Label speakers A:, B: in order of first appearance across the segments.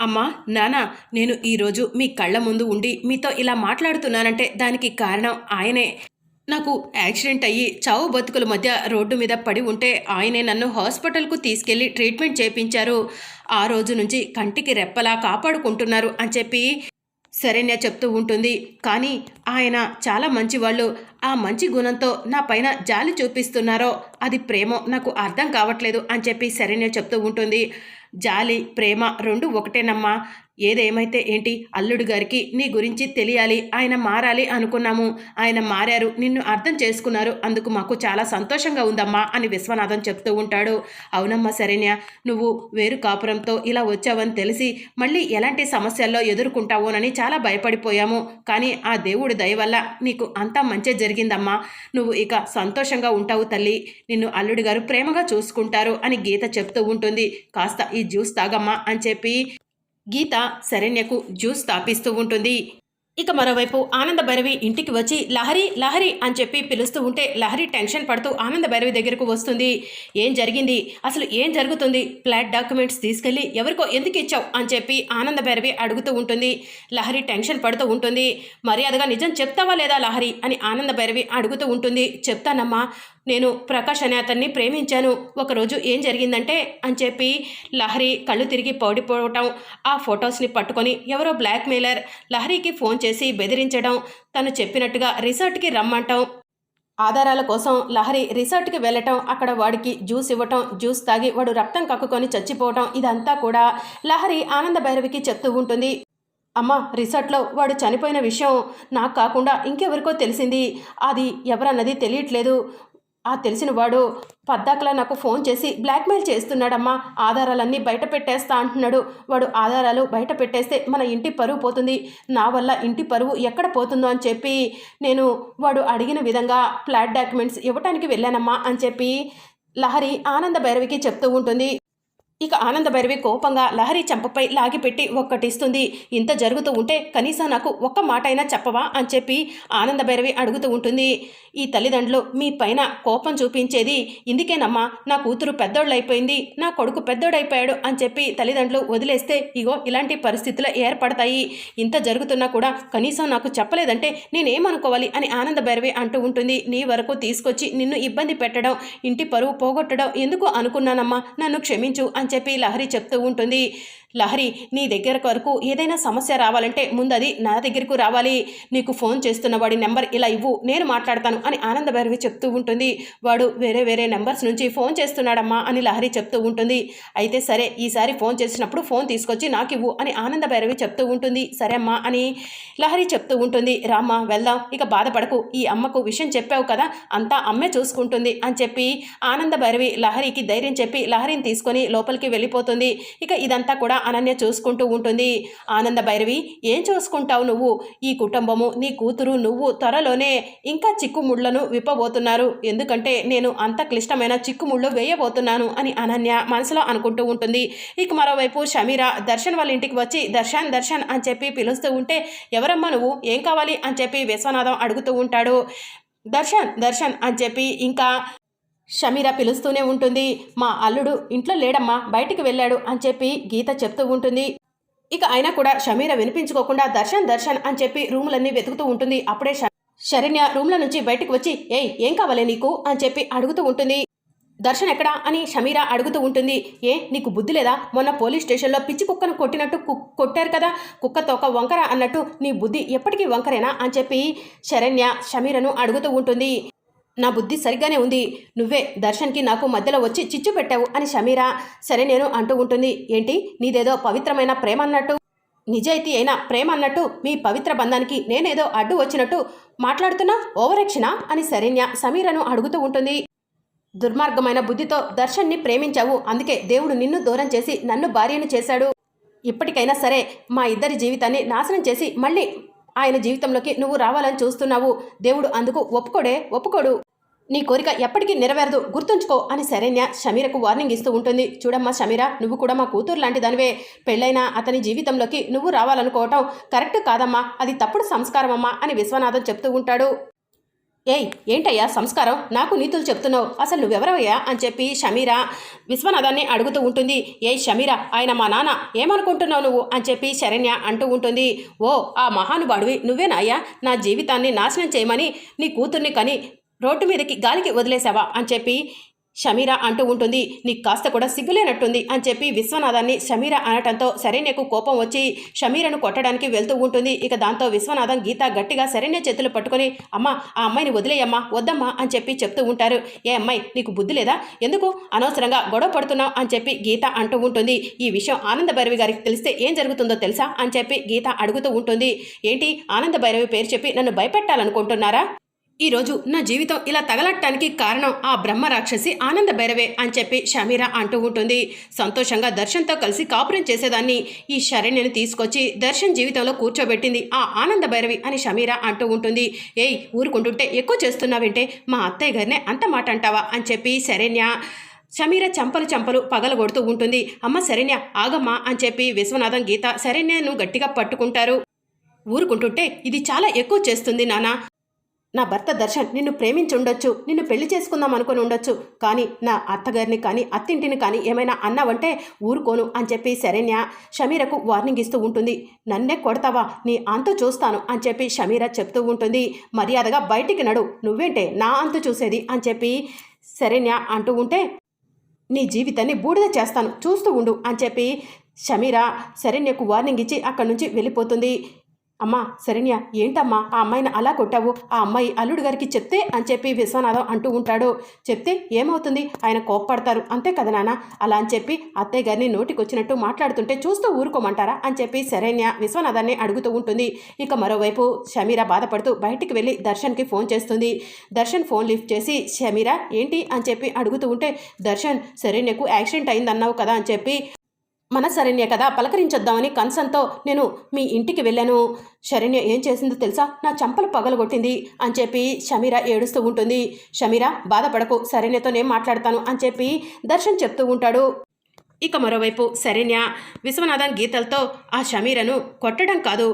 A: అమ్మా నానా నేను ఈరోజు మీ కళ్ళ ముందు ఉండి మీతో ఇలా మాట్లాడుతున్నానంటే దానికి కారణం ఆయనే. నాకు యాక్సిడెంట్ అయ్యి చావు బతుకుల మధ్య రోడ్డు మీద పడి ఉంటే ఆయనే నన్ను హాస్పిటల్కు తీసుకెళ్ళి ట్రీట్మెంట్ చేపించారు. ఆ రోజు నుంచి కంటికి రెప్పలా కాపాడుకుంటున్నారు అని చెప్పి శరణ్య చెప్తూ ఉంటుంది. కానీ ఆయన చాలా మంచివాళ్ళు. ఆ మంచి గుణంతో నా పైన జాలి చూపిస్తున్నారో అది ప్రేమో నాకు అర్థం కావట్లేదు అని చెప్పి శరణ్య చెప్తూ ఉంటుంది. జాలి ప్రేమ రెండు ఒకటేనమ్మా. ఏదేమైతే ఏంటి? అల్లుడు గారికి నీ గురించి తెలియాలి ఆయన మారాలి అనుకున్నాము. ఆయన మారారు నిన్ను అర్థం చేసుకున్నారు అందుకు మాకు చాలా సంతోషంగా ఉందమ్మా అని విశ్వనాథం చెప్తూ ఉంటాడు. అవునమ్మా శరణ్య నువ్వు వేరు కాపురంతో ఇలా వచ్చావని తెలిసి మళ్ళీ ఎలాంటి సమస్యల్లో ఎదుర్కొంటావోనని చాలా భయపడిపోయాము. కానీ ఆ దేవుడి దయ వల్ల నీకు అంతా మంచి జరిగిందమ్మా. నువ్వు ఇక సంతోషంగా ఉంటావు తల్లి. నిన్ను అల్లుడు గారు ప్రేమగా చూసుకుంటారు అని గీత చెప్తూ ఉంటుంది. కాస్త ఈ జ్యూస్ తాగమ్మా అని చెప్పి గీత శరణ్యకు జ్యూస్ తాపిస్తూ ఉంటుంది. ఇక మరోవైపు ఆనంద భైరవి ఇంటికి వచ్చి లహరి లహరి అని చెప్పి పిలుస్తూ ఉంటే లహరి టెన్షన్ పడుతూ ఆనంద భైరవి దగ్గరకు వస్తుంది. ఏం జరిగింది? అసలు ఏం జరుగుతుంది? ఫ్లాట్ డాక్యుమెంట్స్ తీసుకెళ్ళి ఎవరికో ఎందుకు ఇచ్చావు? అని చెప్పి ఆనంద భైరవి అడుగుతూ ఉంటుంది. లహరి టెన్షన్ పడుతూ ఉంటుంది. మర్యాదగా నిజం చెప్తావా లేదా లహరి? అని ఆనంద భైరవి అడుగుతూ ఉంటుంది. చెప్తానమ్మా నేను ప్రకాష్ అనే అతన్ని ప్రేమించాను. ఒకరోజు ఏం జరిగిందంటే అని చెప్పి లహరి కళ్ళు తిరిగి పౌడిపోవటం ఆ ఫొటోస్ని పట్టుకొని ఎవరో బ్లాక్మెయిలర్ లహరికి ఫోన్ చేసి బెదిరించడం తను చెప్పినట్టుగా రిసార్ట్కి రమ్మంటాం. ఆధారాల కోసం లహరి రిసార్ట్కి వెళ్ళటం అక్కడ వాడికి జ్యూస్ ఇవ్వటం జ్యూస్ తాగి వాడు రక్తం కక్కుకొని చచ్చిపోవటం ఇదంతా కూడా లహరి ఆనంద భైరవికి చెప్తూ ఉంటుంది. అమ్మ రిసార్ట్లో వాడు చనిపోయిన విషయం నాకు కాకుండా ఇంకెవరికో తెలిసింది. అది ఎవరన్నది తెలియట్లేదు. ఆ తెలిసిన వాడు పద్దాకలా నాకు ఫోన్ చేసి బ్లాక్మెయిల్ చేస్తున్నాడమ్మా ఆధారాలన్నీ బయట పెట్టేస్తా అంటున్నాడు. వాడు ఆధారాలు బయట పెట్టేస్తే మన ఇంటి పరువు పోతుంది. నా వల్ల ఇంటి పరువు ఎక్కడ పోతుందో అని చెప్పి నేను వాడు అడిగిన విధంగా ఫ్లాట్ డాక్యుమెంట్స్ ఇవ్వటానికి వెళ్ళానమ్మా అని చెప్పి లహరి ఆనంద భైరవికి చెప్తూ ఉంటుంది. ఇక ఆనంద భైరవి కోపంగా లహరి చంపపై లాగిపెట్టి ఒక్కటిస్తుంది. ఇంత జరుగుతూ ఉంటే కనీసం నాకు ఒక్క మాట అయినా చెప్పవా అని చెప్పి ఆనంద భైరవి అడుగుతూ ఉంటుంది. ఈ తల్లిదండ్రులు మీ పైన కోపం చూపించేది ఇందుకేనమ్మా నా కూతురు పెద్దోళ్ళైపోయింది నా కొడుకు పెద్దోడైపోయాడు అని చెప్పి తల్లిదండ్రులు వదిలేస్తే ఇగో ఇలాంటి పరిస్థితులు ఏర్పడతాయి. ఇంత జరుగుతున్నా కూడా కనీసం నాకు చెప్పలేదంటే నేనేమనుకోవాలి అని ఆనంద భైరవి అంటూ ఉంటుంది. నీ వరకు తీసుకొచ్చి నిన్ను ఇబ్బంది పెట్టడం ఇంటి పరువు పోగొట్టడం ఎందుకు అనుకున్నానమ్మా? నన్ను క్షమించు అని చెప్పి లహరి చెప్తూ ఉంటుంది. లహరి నీ దగ్గర వరకు ఏదైనా సమస్య రావాలంటే ముందు అది నా దగ్గరకు రావాలి. నీకు ఫోన్ చేస్తున్న వాడి నెంబర్ ఇలా ఇవ్వు నేను మాట్లాడతాను అని ఆనంద భైరవి చెప్తూ ఉంటుంది. వాడు వేరే వేరే నెంబర్స్ నుంచి ఫోన్ చేస్తున్నాడమ్మా అని లహరి చెప్తూ ఉంటుంది. అయితే సరే ఈసారి ఫోన్ చేసినప్పుడు ఫోన్ తీసుకొచ్చి నాకు ఇవ్వు అని ఆనంద భైరవి చెప్తూ ఉంటుంది. సరే అమ్మా అని లహరి చెప్తూ ఉంటుంది. రామ్మా వెళ్దాం ఇక బాధపడకు ఈ అమ్మకు విషయం చెప్పావు కదా అంతా అమ్మే చూసుకుంటుంది అని చెప్పి ఆనంద భైరవి లహరికి ధైర్యం చెప్పి లహరిని తీసుకొని లోపలికి వెళ్ళిపోతుంది. ఇక ఇదంతా కూడా అనన్య చూసుకుంటూ ఉంటుంది. ఆనంద భైరవి ఏం చూసుకుంటావు నువ్వు? ఈ కుటుంబము నీ కూతురు నువ్వు త్వరలోనే ఇంకా చిక్కుముళ్ళను విప్పబోతున్నారు. ఎందుకంటే నేను అంత క్లిష్టమైన చిక్కుముళ్ళు వేయబోతున్నాను అని అనన్య మనసులో అనుకుంటూ ఉంటుంది. ఇక మరోవైపు షమీర దర్శన్ వాళ్ళ ఇంటికి వచ్చి దర్శన్ దర్శన్ అని చెప్పి పిలుస్తూ ఉంటే ఎవరమ్మా నువ్వు? ఏం కావాలి? అని చెప్పి విశ్వనాథం అడుగుతూ ఉంటాడు. దర్శన్ దర్శన్ అని చెప్పి ఇంకా షమీర పిలుస్తూనే ఉంటుంది. మా అల్లుడు ఇంట్లో లేడమ్మా బయటికి వెళ్ళాడు అని చెప్పి గీత చెప్తూ ఉంటుంది. ఇక అయినా కూడా షమీర వినిపించుకోకుండా దర్శన్ దర్శన్ అని చెప్పి రూములన్నీ వెతుకుతూ ఉంటుంది. అప్పుడే శరణ్య రూమ్ల నుంచి బయటకు వచ్చి ఏయ్ ఏం కావాలి నీకు? అని చెప్పి అడుగుతూ ఉంటుంది. దర్శన్ ఎక్కడా? అని షమీర అడుగుతూ ఉంటుంది. ఏ నీకు బుద్ధి లేదా? మొన్న పోలీస్ స్టేషన్లో పిచ్చి కుక్కను కొట్టినట్టు కు- కొట్టారు కదా? కుక్కతో ఒక వంకర అన్నట్టు నీ బుద్ధి ఎప్పటికీ వంకరేనా? అని చెప్పి శరణ్య షమీరను అడుగుతూ ఉంటుంది. నా బుద్ధి సరిగ్గానే ఉంది. నువ్వే దర్శన్కి నాకు మధ్యలో వచ్చి చిచ్చు పెట్టావు అని షమీరా సరే నేను అంటూ ఉంటుంది. ఏంటి? నీదేదో పవిత్రమైన ప్రేమ అన్నట్టు? నిజాయితీ అయినా ప్రేమ అన్నట్టు మీ పవిత్ర బంధానికి నేనేదో అడ్డు వచ్చినట్టు మాట్లాడుతున్నా? ఓవరక్షణ? అని శరణ్య సమీరను అడుగుతూ ఉంటుంది. దుర్మార్గమైన బుద్ధితో దర్శన్ని ప్రేమించావు. అందుకే దేవుడు నిన్ను దూరం చేసి నన్ను భార్యను చేశాడు. ఇప్పటికైనా సరే మా ఇద్దరి జీవితాన్ని నాశనం చేసి మళ్ళీ ఆయన జీవితంలోకి నువ్వు రావాలని చూస్తున్నావు. దేవుడు అందుకు ఒప్పుకోడే? ఒప్పుకోడు. నీ కోరిక ఎప్పటికీ నెరవేరదు గుర్తుంచుకో అని శరణ్య షమీరకు వార్నింగ్ ఇస్తూ ఉంటుంది. చూడమ్మా షమీర నువ్వు కూడా మా కూతురు లాంటి దానివే. పెళ్ళైన అతని జీవితంలోకి నువ్వు రావాలనుకోవటం కరెక్ట్ కాదమ్మా అది తప్పుడు సంస్కారం అమ్మా అని విశ్వనాథం చెప్తూ ఉంటాడు. ఏయ్ ఏంటయ్యా సంస్కారం? నాకు నీతులు చెప్తున్నావు. అసలు నువ్వెవరవయ్యా? అని చెప్పి షమీరా విశ్వనాథాన్ని అడుగుతూ ఉంటుంది. ఏ షమీరా ఆయన మా నాన్న ఏమనుకుంటున్నావు నువ్వు? అని చెప్పి శరణ్య అంటూ ఉంటుంది. ఓ ఆ మహానుభావుడివి నువ్వేనాయ్యా నా జీవితాన్ని నాశనం చేయమని నీ కూతుర్ని కని రోడ్డు మీదకి గాలికి వదిలేసావా అని చెప్పి షమీరా అంటూ ఉంటుంది. నీకు కాస్త కూడా సిగ్గులేనట్టుంది అని చెప్పి విశ్వనాథాన్ని షమీరా అనటంతో శరణ్యకు కోపం వచ్చి షమీరను కొట్టడానికి వెళ్తూ ఉంటుంది. ఇక దాంతో విశ్వనాథం గీత గట్టిగా శరణ్య చేతులు పట్టుకొని అమ్మ ఆ అమ్మాయిని వదిలేయమ్మా వద్దమ్మా అని చెప్పి చెప్తూ ఉంటారు. ఏ అమ్మాయి నీకు బుద్ధి లేదా? ఎందుకు అనవసరంగా గొడవ పడుతున్నావు? అని చెప్పి గీత అంటూ ఉంటుంది. ఈ విషయం ఆనంద భైరవి గారికి తెలిస్తే ఏం జరుగుతుందో తెలుసా? అని చెప్పి గీత అడుగుతూ ఉంటుంది. ఏంటి? ఆనంద భైరవి పేరు చెప్పి నన్ను భయపెట్టాలనుకుంటున్నారా? ఈరోజు నా జీవితం ఇలా తగలట్టడానికి కారణం ఆ బ్రహ్మ రాక్షసి ఆనంద భైరవే అని చెప్పి షమీరా అంటూ ఉంటుంది. సంతోషంగా దర్శన్తో కలిసి కాపురం చేసేదాన్ని. ఈ శరణ్యని తీసుకొచ్చి దర్శన్ జీవితంలో కూర్చోబెట్టింది ఆ ఆనంద భైరవి అని షమీరా అంటూ ఉంటుంది. ఏయ్ ఊరుకుంటుంటే ఎక్కువ చేస్తున్నావంటే? మా అత్తయ్య గారినే అంత మాట అంటావా? అని చెప్పి శరణ్య షమీర చంపలు చంపలు పగలగొడుతూ ఉంటుంది. అమ్మ శరణ్య ఆగమ్మా అని చెప్పి విశ్వనాథం గీత శరణ్యను గట్టిగా పట్టుకుంటారు. ఊరుకుంటుంటే ఇది చాలా ఎక్కువ చేస్తుంది నానా. నా భర్త దర్శన్ నిన్ను ప్రేమించి ఉండొచ్చు నిన్ను పెళ్ళి చేసుకుందాం అనుకుని ఉండొచ్చు కానీ నా అత్తగారిని కానీ అత్తింటిని కానీ ఏమైనా అన్నావంటే ఊరుకోను అని చెప్పి శరణ్య షమీరకు వార్నింగ్ ఇస్తూ ఉంటుంది. నన్నే కొడతావా? నీ అంతు చూస్తాను అని చెప్పి షమీర చెప్తూ ఉంటుంది. మర్యాదగా బయటికి నడు నువ్వేంటే నా అంతు చూసేది అని చెప్పి శరణ్య అంటూ ఉంటే నీ జీవితాన్ని బూడిద చేస్తాను చూస్తూ ఉండు అని చెప్పి షమీరా శరణ్యకు వార్నింగ్ ఇచ్చి అక్కడి నుంచి వెళ్ళిపోతుంది. అమ్మా శరణ్య ఏంటమ్మా? ఆ అమ్మాయిని అలా కొట్టావు? ఆ అమ్మాయి అల్లుడు గారికి చెప్తే అని చెప్పి విశ్వనాథం అంటూ ఉంటాడు. చెప్తే ఏమవుతుంది? ఆయన కోప్పడతారు. అంతే కదా నాన్న? అలా అని చెప్పి అత్తయ్య గారిని నోటికొచ్చినట్టు మాట్లాడుతుంటే చూస్తూ ఊరుకోమంటారా? అని చెప్పి శరణ్య విశ్వనాథాన్ని అడుగుతూ ఉంటుంది. ఇక మరోవైపు షమీర బాధపడుతూ బయటికి వెళ్ళి దర్శన్కి ఫోన్ చేస్తుంది. దర్శన్ ఫోన్ లిఫ్ట్ చేసి షమీర ఏంటి? అని చెప్పి అడుగుతూ ఉంటే దర్శన్ శరణ్యకు యాక్సిడెంట్ అయిందన్నావు కదా? అని చెప్పి మన శరణ్య కదా పలకరించొద్దామని కన్సన్తో నేను మీ ఇంటికి వెళ్ళాను. శరణ్య ఏం చేసిందో తెలుసా? నా చంపలు పగలగొట్టింది అని చెప్పి షమీర ఏడుస్తూ ఉంటుంది. షమీర బాధపడకు శరణ్యతో నేను మాట్లాడతాను అని చెప్పి దర్శన్ చెప్తూ ఉంటాడు. ఇక మరోవైపు శరణ్య విశ్వనాథన్ గీతలతో ఆ షమీరను కొట్టడం కాదు.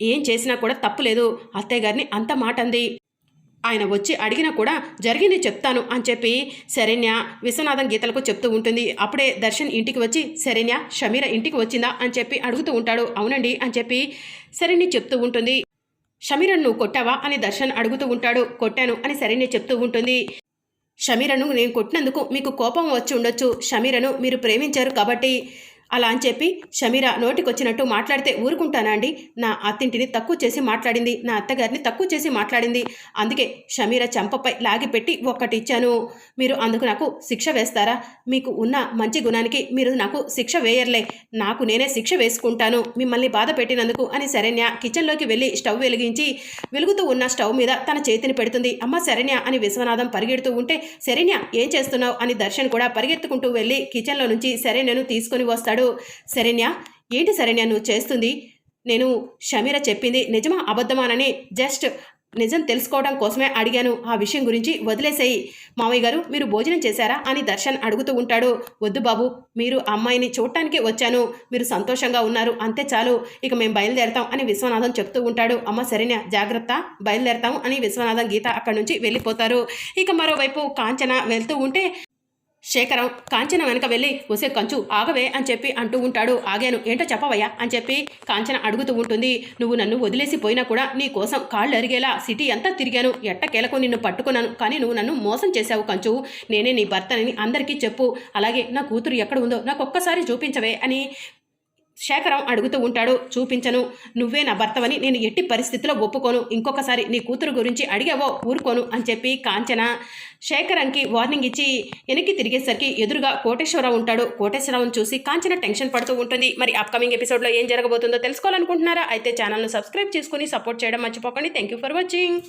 A: ఏం చేసినా కూడా తప్పులేదు అత్తయ్య గారిని అంత మాట అంది ఆయన వచ్చి అడిగినా కూడా జరిగింది చెప్తాను అని చెప్పి శరణ్య విశ్వనాథం గీతలకు చెప్తూ ఉంటుంది. అప్పుడే దర్శన్ ఇంటికి వచ్చి శరణ్య షమీర ఇంటికి వచ్చిందా? అని చెప్పి అడుగుతూ ఉంటాడు. అవునండి అని చెప్పి శరణ్య చెప్తూ ఉంటుంది. షమీరను నువ్వు కొట్టావా? అని దర్శన్ అడుగుతూ ఉంటాడు. కొట్టాను అని శరణ్య చెప్తూ ఉంటుంది. షమీరను నేను కొట్టినందుకు మీకు కోపం వచ్చి ఉండొచ్చు. షమీరను మీరు ప్రేమించారు కాబట్టి అలా అని చెప్పి షమీరా నోటికొచ్చినట్టు మాట్లాడితే ఊరుకుంటానా అండి నా అత్తింటిని తక్కువ చేసి మాట్లాడింది. నా అత్తగారిని తక్కువ చేసి మాట్లాడింది. అందుకే షమీరా చంపపై లాగిపెట్టి ఒక్కటి ఇచ్చాను మీరు అందుకు నాకు శిక్ష వేస్తారా? మీకు ఉన్న మంచి గుణానికి మీరు నాకు శిక్ష వేయర్లే. నాకు నేనే శిక్ష వేసుకుంటాను. మిమ్మల్ని బాధ పెట్టినందుకు అని శరణ్య కిచెన్లోకి వెళ్ళి స్టవ్ వెలిగించి వెలుగుతూ ఉన్న స్టవ్ మీద తన చేతిని పెడుతుంది. అమ్మ శరణ్య అని విశ్వనాథం పరిగెడుతూ ఉంటే శరణ్య ఏం చేస్తున్నావు? అని దర్శన్ కూడా పరిగెత్తుకుంటూ వెళ్ళి కిచెన్లో నుంచి శరణ్యను తీసుకొని వస్తాడు. శరణ్య ఏంటి శరణ్య నువ్వు చేస్తుంది? నేను షమీర చెప్పింది నిజమా అబద్ధమానని? జస్ట్ నిజం తెలుసుకోవడం కోసమే అడిగాను. ఆ విషయం గురించి వదిలేసేయి. మామయ్య గారు మీరు భోజనం చేశారా అని దర్శన్ అడుగుతూ ఉంటాడు. వద్దు బాబు మీరు అమ్మాయిని చూడటానికి వచ్చాను. మీరు సంతోషంగా ఉన్నారు అంతే చాలు. ఇక మేము బయలుదేరతాం అని విశ్వనాథం చెప్తూ ఉంటాడు. అమ్మ సరేనా జాగ్రత్త బయలుదేరతాం అని విశ్వనాథం గీత అక్కడి నుంచి వెళ్ళిపోతారు. ఇక మరోవైపు కాంచన వెళ్తూ ఉంటే శేఖరం కాంచన వెనక వెళ్ళి వసే కంచు ఆగవే అని చెప్పి అంటూ ఉంటాడు. ఆగాను ఏంటో చెప్పవయ్యా అని చెప్పి కాంచన అడుగుతూ ఉంటుంది. నువ్వు నన్ను వదిలేసి పోయినా కూడా నీ కోసం కాళ్ళు అరిగేలా సిటీ అంతా తిరిగాను. ఎట్టకేలకు నిన్ను పట్టుకున్నాను. కానీ నువ్వు నన్ను మోసం చేశావు కంచు. నేనే నీ భర్తనని అందరికీ చెప్పు. అలాగే నా కూతురు ఎక్కడ ఉందో నాకు ఒక్కసారి చూపించవే అని శేఖరం అడుగుతూ ఉంటాడు చూపించను. నువ్వే నా భర్తవని నేను ఎట్టి పరిస్థితిలో ఒప్పుకోను. ఇంకొకసారి నీ కూతురు గురించి అడిగావో ఊరుకోను అని చెప్పి కాంచన శేఖరంకి వార్నింగ్ ఇచ్చి వెనక్కి తిరిగేసరికి ఎదురుగా కోటేశ్వరరావు ఉంటాడు. కోటేశ్వరరావును చూసి కాంచన టెన్షన్ పడుతూ ఉంటుంది. మరి అప్కమింగ్ ఎపిసోడ్లో ఏం జరగబోతుందో తెలుసుకోవాలనుకుంటున్నారా? అయితే ఛానల్ను సబ్స్క్రైబ్ చేసుకుని సపోర్ట్ చేయడం మర్చిపోకండి. Thank you for watching.